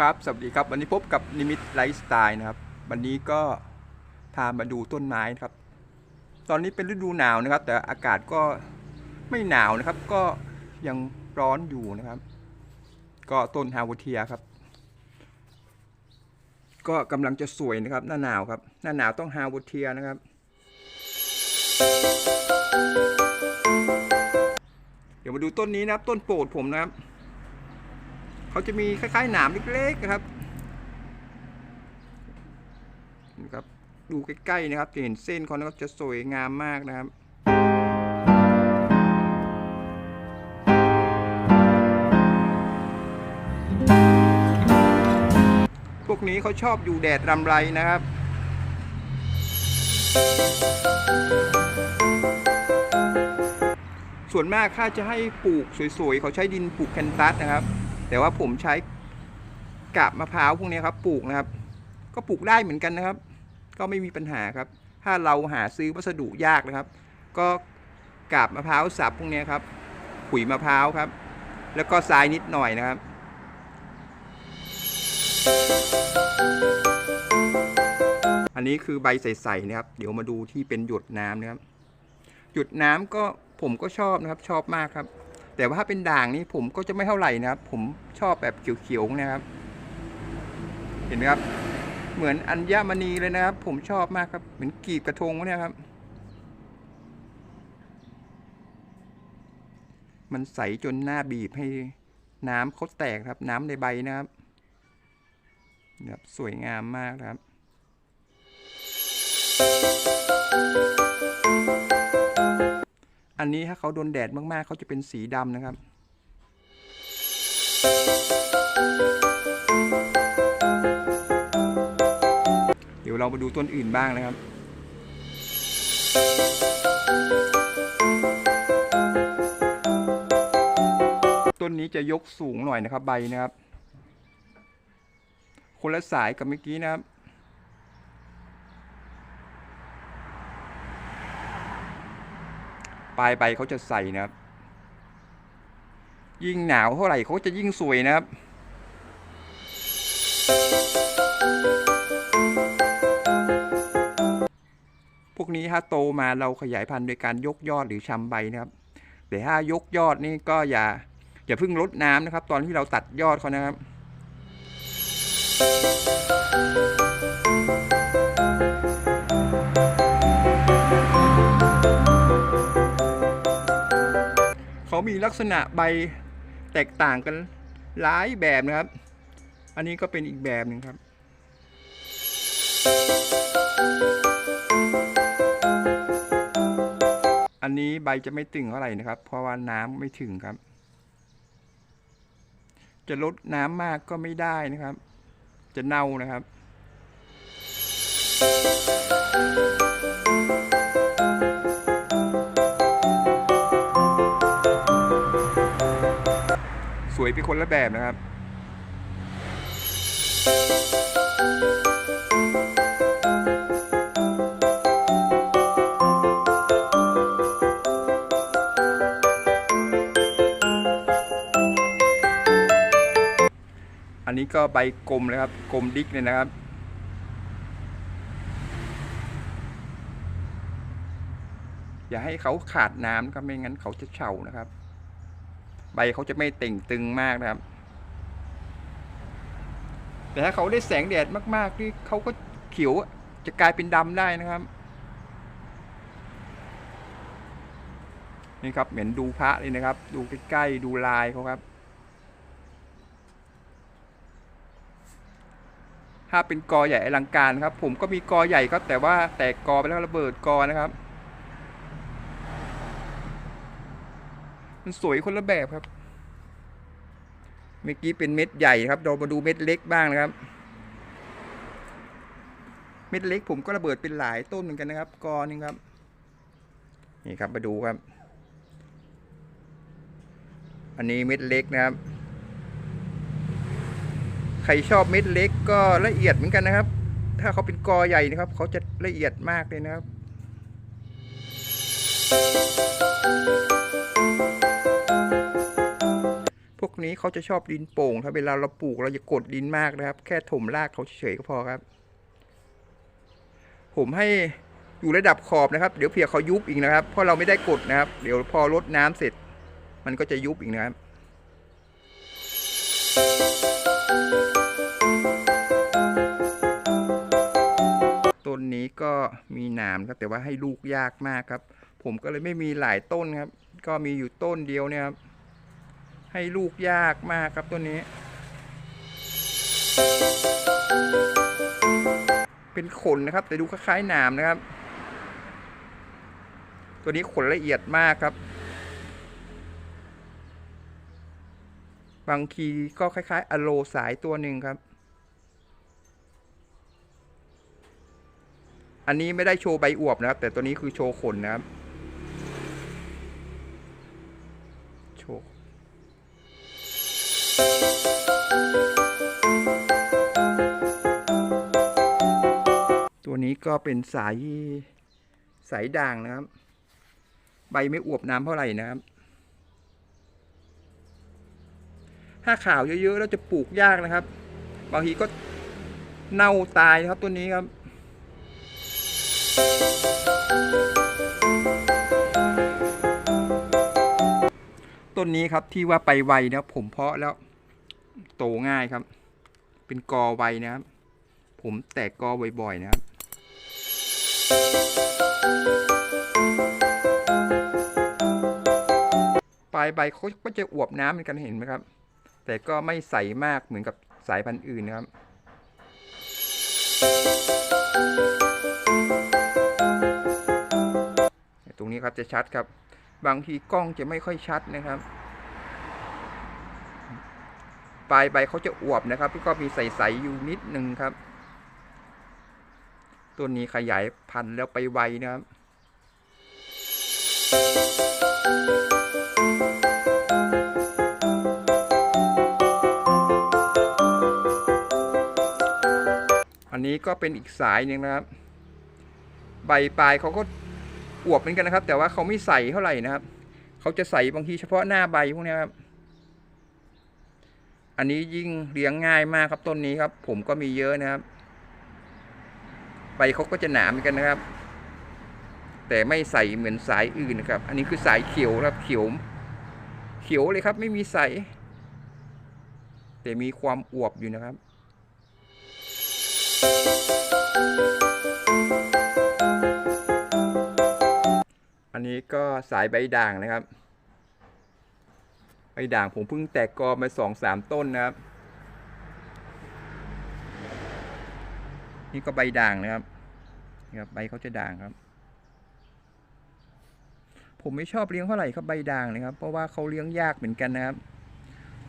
ครับสวัสดีครับวันนี้พบกับนิมิตไลฟ์สไตล์นะครับ วันนี้ก็พามาดูต้นไม้นะครับ ตอนนี้เป็นฤดูหนาวนะครับ แต่อากาศก็ไม่หนาวนะครับ ก็ยังร้อนอยู่นะครับ ก็ต้นฮาวเทียครับ ก็กำลังจะสวยนะครับ หน้าหนาวครับ หน้าหนาวต้องฮาวเทียนะครับ เดี๋ยวมาดูต้นนี้นะครับ ต้นโปรดผมนะครับ เขาจะมีคล้ายๆหนามเล็กๆนะครับนะครับดูใกล้ๆนะครับจะเห็นเส้นเขานะครับจะสวยงามมากนะครับพวกนี้เขาชอบอยู่แดดรำไรนะครับส่วนมากถ้าจะให้ปลูกสวยๆ เขาใช้ดินปลูกแคนตัสนะครับ แต่ว่าผมใช้กาบมะพร้าวพวกนี้ครับปลูกนะครับ ก็ปลูกได้เหมือนกันนะครับ ก็ไม่มีปัญหาครับ ถ้าเราหาซื้อวัสดุยากนะครับ ก็กาบมะพร้าวสับพวกนี้ครับขุยมะพร้าวครับ แล้วก็ทรายนิดหน่อยนะครับ อันนี้คือใบใสๆนะครับ เดี๋ยวมาดูที่เป็นหยดน้ำนะครับหยดน้ำก็ผมก็ชอบนะครับ ชอบมากครับ แต่ว่าถ้าเป็นด่างนี่ผมก็จะไม่เท่าไหร่นะครับ ผมชอบแบบเขียวๆนะครับ เห็นไหมครับ เหมือนอัญมณีเลยนะครับ ผมชอบมากครับ เหมือนกีบกระทงเนี่ยครับ มันใสจนหน้าบีบให้น้ำเขาแตกครับ น้ำในใบนะครับนะครับสวยงามมากครับ อันนี้ถ้าเขาโดนแดดมากๆเขาจะเป็นสีดำนะครับ เดี๋ยวเรามาดูต้นอื่นบ้างนะครับต้นนี้จะยกสูงหน่อยนะครับใบนะครับ คนละสายกับเมื่อกี้นะครับ ปลายใบเขาจะใส่นะครับ ยิ่งหนาวเท่าไหร่เขาจะยิ่งสวยนะครับพวกนี้ถ้าโตมาเราขยายพันธุ์โดยการยกยอดหรือชำใบนะครับ แต่ถ้ายกยอดนี่ก็อย่าอย่าเพิ่งลดน้ำนะครับ ตอนที่เราตัดยอดเขานะครับ มีลักษณะใบแตกต่างกันหลายแบบนะครับ อันนี้ก็เป็นอีกแบบหนึ่งครับ อันนี้ใบจะไม่ตึงเท่าไหร่นะครับ เพราะว่าน้ำไม่ถึงครับ จะลดน้ำมากก็ไม่ได้นะครับ จะเน่านะครับ วยเป็นคนละแบบนะครับอันนี้ก็ใบกลมเลยครับกลมดิกเลยนะครับ อย่าให้เขาขาดน้ำนะครับไม่งั้นเขาจะเฉานะครับ ใบเขาจะไม่เต่งตึงมากนะครับ แต่ถ้าเขาได้แสงแดดมากๆนี่เขาก็เขียวจะกลายเป็นดำได้นะครับ นี่ครับเหมือนดูพระเลยนะครับ ดูใกล้ๆดูลายเขาครับ ถ้าเป็นกอใหญ่อลังการครับ ผมก็มีกอใหญ่ครับ แต่ว่าแตกกอไปแล้วระเบิดกอนะครับ มันสวยคนละแบบครับ เมื่อกี้เป็นเม็ดใหญ่ครับ เรามาดูเม็ดเล็กบ้างนะครับ เม็ดเล็กผมก็ระเบิดเป็นหลายต้นเหมือนกันนะครับกอนึงครับ นี่ครับมาดูครับ อันนี้เม็ดเล็กนะครับ ใครชอบเม็ดเล็กก็ละเอียดเหมือนกันนะครับ ถ้าเขาเป็นกอใหญ่นะครับ เขาจะละเอียดมากเลยนะครับ นี้เขาจะชอบดินโป่ง ถ้าเวลาเราปลูกเราจะกดดินมากนะครับ แค่ถมรากเขาเฉยก็พอครับ ผมให้อยู่ระดับขอบนะครับ เดี๋ยวเพียเขายุบอีกนะครับ เพราะเราไม่ได้กดนะครับ เดี๋ยวพอรดน้ำเสร็จ มันก็จะยุบอีกนะครับต้นนี้ก็มีหนามครับแต่ว่าให้ลูกยากมากครับ ผมก็เลยไม่มีหลายต้นครับ ก็มีอยู่ต้นเดียวเนี่ยครับ ให้ลูกยากมากครับต้นนี้ เป็นขนนะครับ แต่ดูคล้ายๆหนามนะครับ ตัวนี้ขนละเอียดมากครับ บางทีก็คล้ายๆอะโลสายตัวหนึ่งครับ อันนี้ไม่ได้โชว์ใบอวบนะครับ แต่ตัวนี้คือโชว์ขนนะครับ นี้ก็เป็นสายสายด่างนะครับ ใบไม่อวบน้ำเท่าไหร่นะครับ ถ้าขาวเยอะๆแล้วจะปลูกยากนะครับ บางทีก็เน่าตายครับตัวนี้ครับต้นนี้ครับที่ว่าไปไวนะผมเพาะแล้ว โตง่ายครับ เป็นกอไวนะครับ ผมแตกกอบ่อยๆนะครับ ปลายใบเขาก็จะอวบน้ำเหมือนกันเห็นไหมครับ แต่ก็ไม่ใสมากเหมือนกับสายพันธุ์อื่นนะครับตรงนี้ครับจะชัดครับ บางทีกล้องจะไม่ค่อยชัดนะครับ ปลายใบเขาจะอวบนะครับแล้วก็มีใสๆอยู่นิดนึงครับ ต้นนี้ขยายพันธุ์แล้วไปไวนะครับอันนี้ก็เป็นอีกสายหนึ่งนะครับ ใบปลายเขาก็อวบเหมือนกันนะครับ แต่ว่าเขาไม่ใส่เท่าไหร่นะครับ เขาจะใส่บางทีเฉพาะหน้าใบพวกนี้ครับ อันนี้ยิ่งเลี้ยงง่ายมากครับต้นนี้ครับ ผมก็มีเยอะนะครับ ใบเขาก็จะหนาเหมือนกันนะครับ แต่ไม่ใสเหมือนสายอื่นนะครับ อันนี้คือสายเขียวครับเขียวเขียวเลยครับไม่มีใสแต่มีความอวบอยู่นะครับ อันนี้ก็สายใบด่างนะครับ ใบด่างผมเพิ่งแตกกอมาสองสามต้นนะครับ นี่ก็ใบด่างนะครับนี่ครับใบเขาจะด่างครับ ผมไม่ชอบเลี้ยงเท่าไหร่ครับใบด่างนะครับ เพราะว่าเขาเลี้ยงยากเหมือนกันนะครับ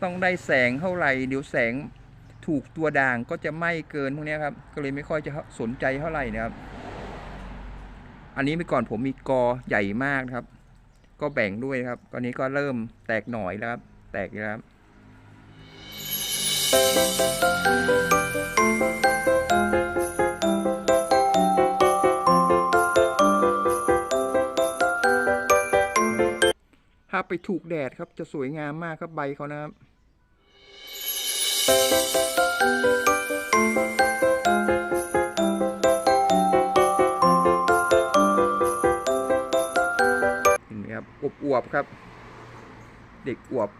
ต้องได้แสงเท่าไหร่เดี๋ยวแสงถูกตัวด่างก็จะไหม้เกินพวกนี้ครับ ก็เลยไม่ค่อยจะสนใจเท่าไหร่นะครับ อันนี้เมื่อก่อนผมมีกอใหญ่มากนะครับ ก็แบ่งด้วยครับ ตอนนี้ก็เริ่มแตกหน่อยแล้วครับ แตกแล้วครับ ถ้าไปถูกแดดครับจะสวยงามมากครับใบเขานะครับ เห็นไหมครับอวบอวบๆครับ เด็กอวบ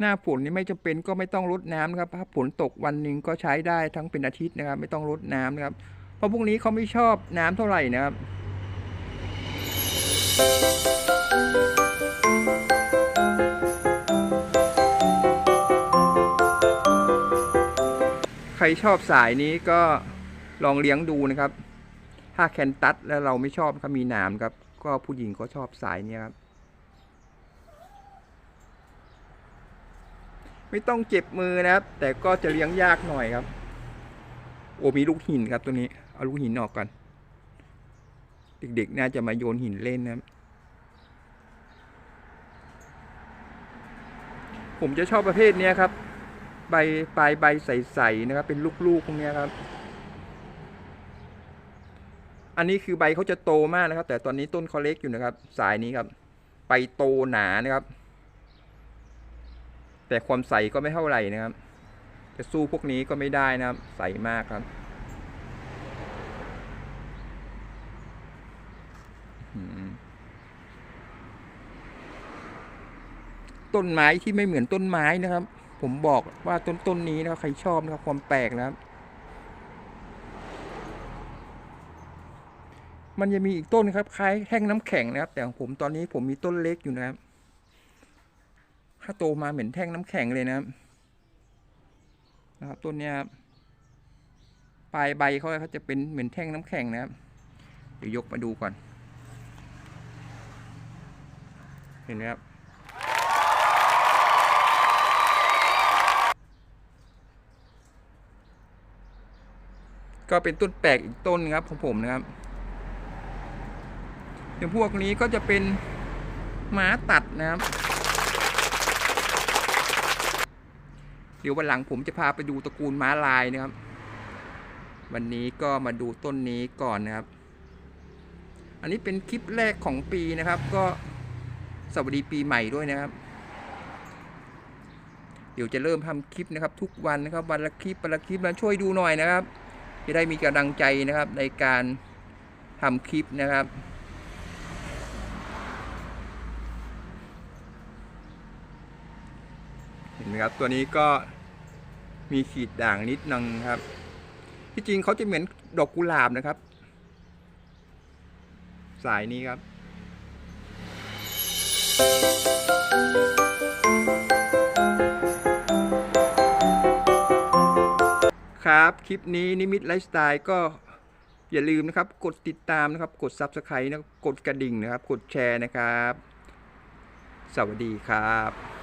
หน้าฝนนี่ไม่จำเป็นก็ไม่ต้องรดน้ำนะครับถ้าฝนตกวันหนึ่งก็ใช้ได้ทั้งเป็นอาทิตย์นะครับ ไม่ต้องรดน้ำนะครับ เพราะพวกนี้เขาไม่ชอบน้ำเท่าไหร่นะครับใครชอบสายนี้ก็ลองเลี้ยงดูนะครับ ถ้าแคนตัสแล้วเราไม่ชอบครับมีหนามครับ ก็ผู้หญิงก็ชอบสายนี้ครับ ไม่ต้องเจ็บมือนะครับ แต่ก็จะเลี้ยงยากหน่อยครับ โอ้มีลูกหินครับตัวนี้ เอาลูกหินออกก่อนเด็กๆ น่าจะมาโยนหินเล่นนะครับผมจะชอบประเภทนี้ครับ ใบปลายใบใสๆนะครับ เป็นลูกๆพวกนี้ครับ อันนี้คือใบเขาจะโตมากนะครับ แต่ตอนนี้ต้นเขาเล็กอยู่นะครับ สายนี้ครับไปโตหนานะครับ แต่ความใสก็ไม่เท่าไหร่นะครับ จะสู้พวกนี้ก็ไม่ได้นะครับ ใสมากครับต้นไม้ที่ไม่เหมือนต้นไม้นะครับ ผมบอกว่าต้นต้นนี้นะครับใครชอบนะครับความแปลกนะครับ มันจะมีอีกต้นครับ คล้ายแท่งน้ำแข็งนะครับ แต่ของผมตอนนี้ผมมีต้นเล็กอยู่นะครับ ถ้าโตมาเหมือนแท่งน้ำแข็งเลยนะครับ นะครับต้นเนี้ยครับปลายใบเขาเขาจะเป็นเหมือนแท่งน้ำแข็งนะครับ เดี๋ยวยกมาดูก่อน เห็นไหมครับก็เป็นต้นแปลกอีกต้นครับของผมนะครับเดี๋ยวพวกนี้ก็จะเป็นหมาตัดนะครับ เดี๋ยววันหลังผมจะพาไปดูตระกูลม้าลายนะครับ วันนี้ก็มาดูต้นนี้ก่อนนะครับ อันนี้เป็นคลิปแรกของปีนะครับ ก็สวัสดีปีใหม่ด้วยนะครับ เดี๋ยวจะเริ่มทำคลิปนะครับ ทุกวันนะครับ วันละคลิปวันละคลิปมาช่วยดูหน่อยนะครับ จะได้มีกำลังใจนะครับในการทำคลิปนะครับ เห็ นไหมครับตัวนี้ก็มีขีดด่างนิดนึงครับ ที่จริงเขาจะเหมือนดอกกุหลาบนะครับ สายนี้ครับ ครับคลิปนี้นิมิตไลฟ์สไตล์ก็อย่าลืมนะครับ กดติดตามนะครับ กด Subscribe นะกดกระดิ่งนะครับ กดแชร์นะครับ สวัสดีครับ